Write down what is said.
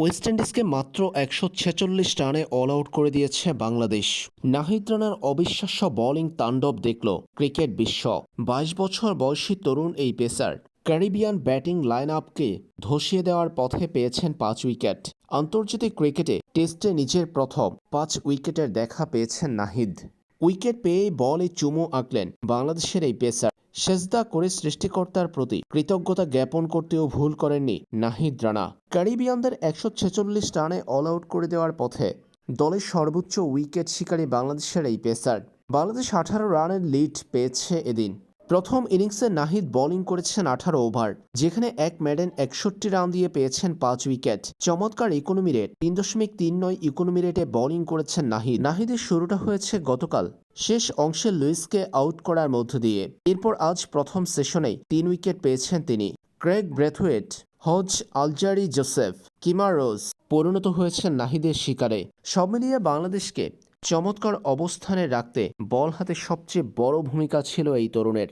West ইন্ডিজকে মাত্র একশো ছেচল্লিশ রানে অল আউট করে দিয়েছে বাংলাদেশ। নাহিদ রানার অবিশ্বাস্য বোলিং তাণ্ডব দেখল ক্রিকেট বিশ্ব। বাইশ বছর বয়সী তরুণ এই পেসার। ক্যারিবিয়ান ব্যাটিং লাইন আপকে ধসিয়ে দেওয়ার পথে পেয়েছেন পাঁচ উইকেট। আন্তর্জাতিক ক্রিকেটে টেস্টে নিজের প্রথম, পাঁচ উইকেটের দেখা পেয়েছেন নাহিদ। উইকেট পেয়ে বলে চুমু আঁকলেন বাংলাদেশের এই পেসার। সেজদা করে সৃষ্টিকর্তার প্রতি কৃতজ্ঞতা জ্ঞাপন করতেও ভুল করেননি নাহিদ রানা। ক্যারিবিয়ানদের একশো ছেচল্লিশ রানে অল আউট করে দেওয়ার পথে দলের সর্বোচ্চ উইকেট শিকারী বাংলাদেশের এই পেসার। বাংলাদেশ আঠারো রানের লিড পেয়েছে এদিন। প্রথম ইনিংসে নাহিদ বোলিং করেছেন আঠারো ওভার, যেখানে এক ম্যাডেন একষট্টি রান দিয়ে পেয়েছেন পাঁচ উইকেট। চমৎকার ইকোনমি রেট, তিন দশমিক তিন নয় ইকোনমি রেটে বোলিং করেছেন নাহিদ। নাহিদের শুরুটা হয়েছে গতকাল। শেষ অংশে লুইসকে আউট করার মধ্য দিয়ে। এরপর আজ প্রথম সেশনেই তিন উইকেট পেয়েছেন তিনি। Craig Brathwaite, Hodge Alzarri Joseph Kemar Roach পরিণত হয়েছেন নাহিদের শিকারে। সব মিলিয়ে বাংলাদেশকে চমৎকার অবস্থানে রাখতে বল হাতে সবচেয়ে বড় ভূমিকা ছিল এই তরুণের।